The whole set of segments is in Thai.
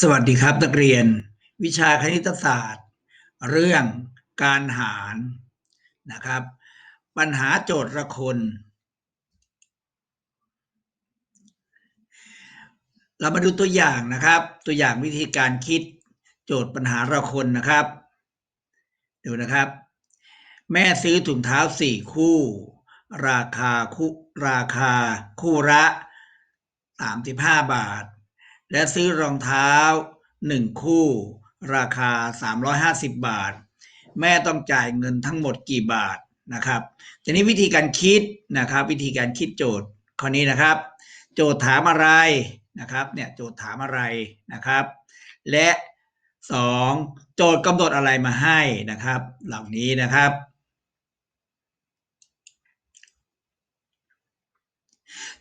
สวัสดีครับนักเรียน วิชาคณิตศาสตร์ เรื่องการหารนะครับ ปัญหาโจทย์ละคนเรามาดูตัวอย่างนะครับ ตัวอย่างวิธีการคิดโจทย์ปัญหาละคนนะครับดูนะครับ แม่ซื้อถุงเท้าสี่คู่ ราคาคู่ราคาคู่ละสามสิบห้าบาท และซื้อรองเท้าหนึ่งคู่ ราคา 350 บาท แม่ต้องจ่ายเงินทั้งหมดกี่บาทนะครับทีนี้วิธีการคิดนะครับ วิธีการคิดโจทย์ข้อนี้นะครับ โจทย์ถามอะไรนะครับเนี่ยโจทย์ถามอะไรนะครับ และสองโจทย์กำหนดอะไรมาให้นะครับ เหล่านี้นะครับ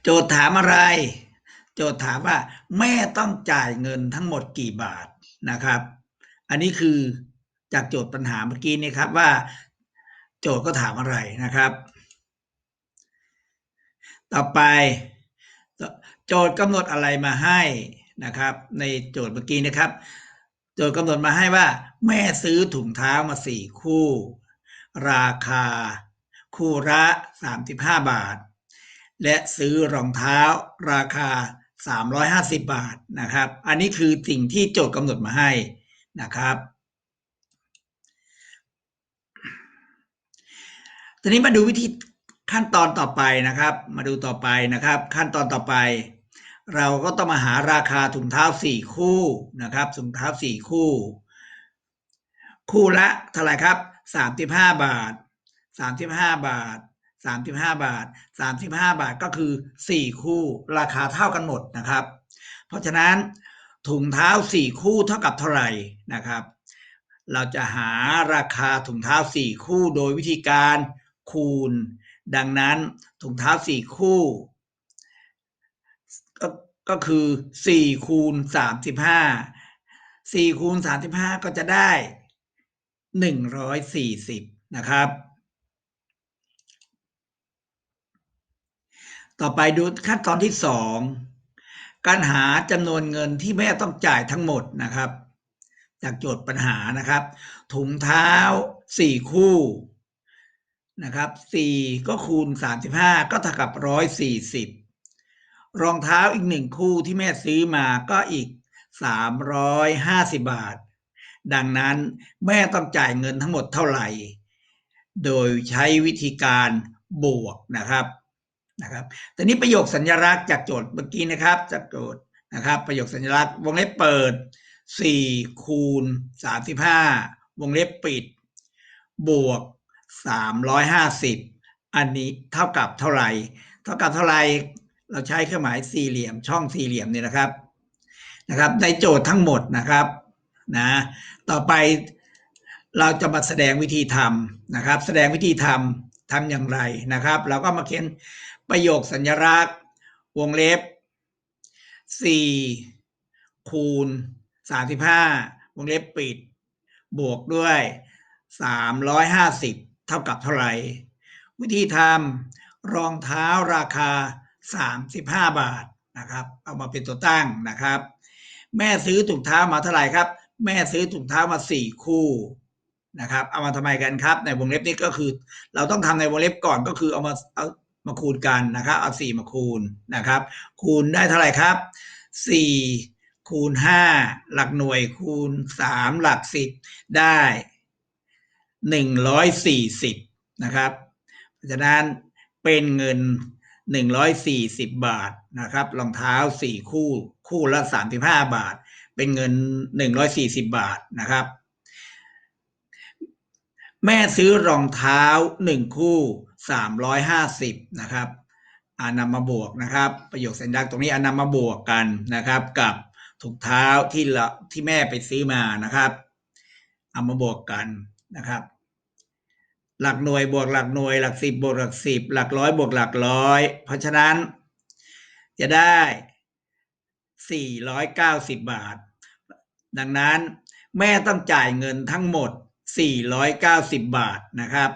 โจทย์ถามอะไร โจทย์ถามว่าแม่ต้องจ่ายเงินทั้งหมดกี่บาทนะครับ อันนี้คือจากโจทย์ปัญหาเมื่อกี้นี้ครับว่า โจทย์ก็ถามอะไรนะครับ ต่อไป โจทย์กำหนดอะไรมาให้นะครับ ในโจทย์เมื่อกี้นะครับ โจทย์กำหนดมาให้ว่า แม่ซื้อถุงเท้ามาสี่คู่ ราคา คู่ละ35 บาท และซื้อรองเท้าราคา 350 บาทนะครับ อันนี้คือสิ่งที่โจทย์กำหนดมาให้นะครับทีนี้มาดูวิธีขั้นตอนต่อไปนะครับ มาดูต่อไปนะครับ ขั้นตอนต่อไป เราก็ต้องมาหาราคาถุงเท้าสี่คู่นะครับถุงเท้าสี่คู่ คู่ละเท่าไหร่ครับสามสิบห้าบาทสามสิบห้าบาท สามสิบห้าบาทสามสิบห้าบาทก็คือสี่คู่ ราคาเท่ากันหมดนะครับ เพราะฉะนั้นถุงเท้าสี่คู่เท่ากับเท่าไหร่นะครับ เราจะหาราคาถุงเท้าสี่คู่โดยวิธีการคูณ ดังนั้นถุงเท้าสี่คู่ก็ก็คือสี่คูณสามสิบห้าสี่คูณสามสิบห้าก็จะได้หนึ่งร้อยสี่สิบนะครับ ต่อไปดูขั้นตอนที่สองการหาจำนวนเงินที่แม่ต้องจ่ายทั้งหมดนะครับ จากโจทย์ปัญหานะครับ ถุงเท้าสี่คู่นะครับสี่ก็คูณสามสิบห้าก็เท่ากับร้อยสี่สิบรองเท้าอีกหนึ่งคู่ที่แม่ซื้อมาก็อีกสามร้อยห้าสิบบาท ดังนั้นแม่ต้องจ่ายเงินทั้งหมดเท่าไหร่ โดยใช้วิธีการบวกนะครับ นะครับแต่นี้ประโยคสัญลักษณ์จากโจทย์เมื่อกี้นะครับจากโจทย์นะครับ ประโยคสัญลักษณ์วงเล็บเปิดสี่คูณสามสิบห้าวงเล็บปิด บวกสามร้อยห้าสิบอันนี้เท่ากับเท่าไหร่ เท่ากับเท่าไหร่เราใช้เครื่องหมายสี่เหลี่ยมช่องสี่เหลี่ยมเนี่ยนะครับนะครับ ในโจทย์ทั้งหมดนะครับนะต่อไปเราจะมาแสดงวิธีทำนะครับ แสดงวิธีทำ ทำอย่างไรนะครับ เราก็มาเขียนประโยคสัญลักษณ์ วงเล็บสี่คูณสามสิบห้าวงเล็บปิด บวกด้วยสามร้อยห้าสิบเท่ากับเท่าไหร่ วิธีทำรองเท้าราคาสามสิบาทนะครับ เอามาเป็นตัวตั้งนะครับ แม่ซื้อถุงเท้ามาเท่าไหร่ครับ แม่ซื้อถุงเท้ามาสี่คู่ นะครับเอามาทำไมกันครับ ในวงเล็บนี้ก็คือ เราต้องทำในวงเล็บก่อนก็คือเอามาเอามาคูณกันนะครับเอาสี่มาคูณนะครับ คูณได้เท่าไหร่ครับสี่คูณห้าหลักหน่วยคูณสามหลักสิบได้หนึ่งร้อยสี่สิบนะครับเพราะฉะนั้นเป็นเงินหนึ่งร้อยสี่สิบบาทนะครับรองเท้าสี่คู่คู่ละสามสิบห้าบาท เป็นเงินหนึ่งร้อยสี่สิบบาทนะครับ แม่ซื้อรองเท้าหนึ่งคู่สามร้อยห้าสิบนะครับอานำมาบวกนะครับ ประโยคสัญลักษณ์ตรงนี้อานำมาบวกกันนะครับ กับถุงเท้าที่ละที่แม่ไปซื้อมานะครับเอามาบวกกันนะครับ หลักหน่วยบวกหลักหน่วยหลักสิบบวกหลักสิบหลักร้อยบวกหลักร้อยเพราะฉะนั้นจะได้สี่ร้อยเก้าสิบบาท ดังนั้นแม่ต้องจ่ายเงินทั้งหมด สี่ร้อยเก้าสิบบาทนะครับ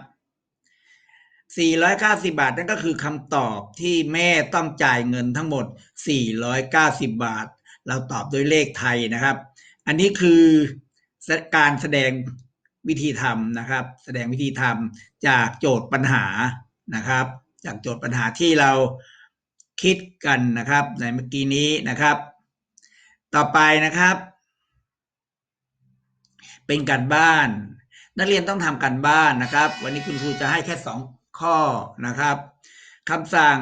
สี่ร้อยเก้าสิบาทนั่นก็คือคำตอบที่แม่ต้องจ่ายเงินทั้งหมดสี่ร้อยเก้าสิบบาท เราตอบด้วยเลขไทยนะครับ อันนี้คือการแสดงวิธีทำนะครับ แสดงวิธีทำจากโจทย์ปัญหานะครับ จากโจทย์ปัญหาที่เราคิดกันนะครับ ในเมื่อกี้นี้นะครับ ต่อไปนะครับ เป็นการบ้าน นักเรียนต้องทำการบ้านนะครับ วันนี้คุณครูจะให้แค่สองข้อนะครับคำสั่ง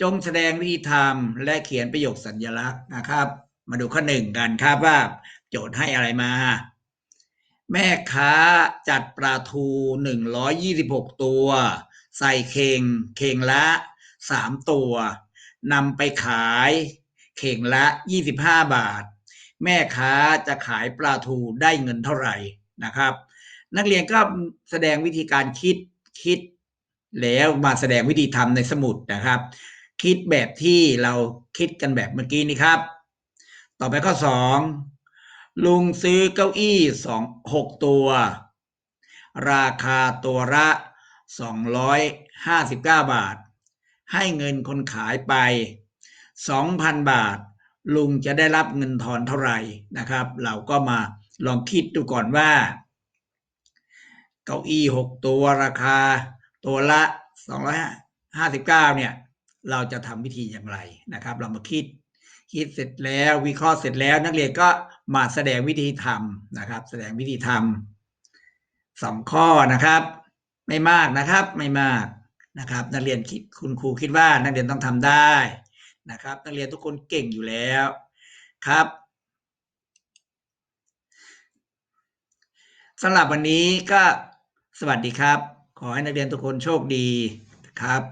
จงแสดงวิธีทำและเขียนประโยคสัญลักษณ์นะครับ มาดูข้อหนึ่งกันครับว่า โจทย์ให้อะไรมา แม่ค้าจัดปลาทูหนึ่งร้อยยี่สิบหกตัว ใส่เข่งเข่งละสามตัวนำไปขาย เข่งละยี่สิบห้าบาท แม่ค้าจะขายปลาทูได้เงินเท่าไหร่นะครับ นักเรียนก็แสดงวิธีการคิดคิด แล้วมาแสดงวิธีทำในสมุดนะครับ คิดแบบที่เราคิดกันแบบเมื่อกี้นี้ครับ ต่อไปข้อสองลุงซื้อเก้าอี้สองหกตัว ราคาตัวละสองร้อยห้าสิบเก้าบาท ให้เงินคนขายไปสองพันบาท ลุงจะได้รับเงินทอนเท่าไหร่นะครับ เราก็มาลองคิดดูก่อนว่า เก้าอี้หกตัวราคา ตัวละสองร้อยห้าสิบเก้าเนี่ย เราจะทำวิธีอย่างไรนะครับ เรามาคิด คิดเสร็จแล้ววิเคราะห์เสร็จแล้วนักเรียนก็มาแสดงวิธีทำนะครับ แสดงวิธีทำสองข้อนะครับ ไม่มากนะครับไม่มากนะครับ นักเรียนคิดคุณครูคิดว่านักเรียนต้องทำได้นะครับ นักเรียนทุกคนเก่งอยู่แล้วครับสำหรับวันนี้ก็ สวัสดีครับ ขอให้นักเรียนทุกคนโชคดีครับ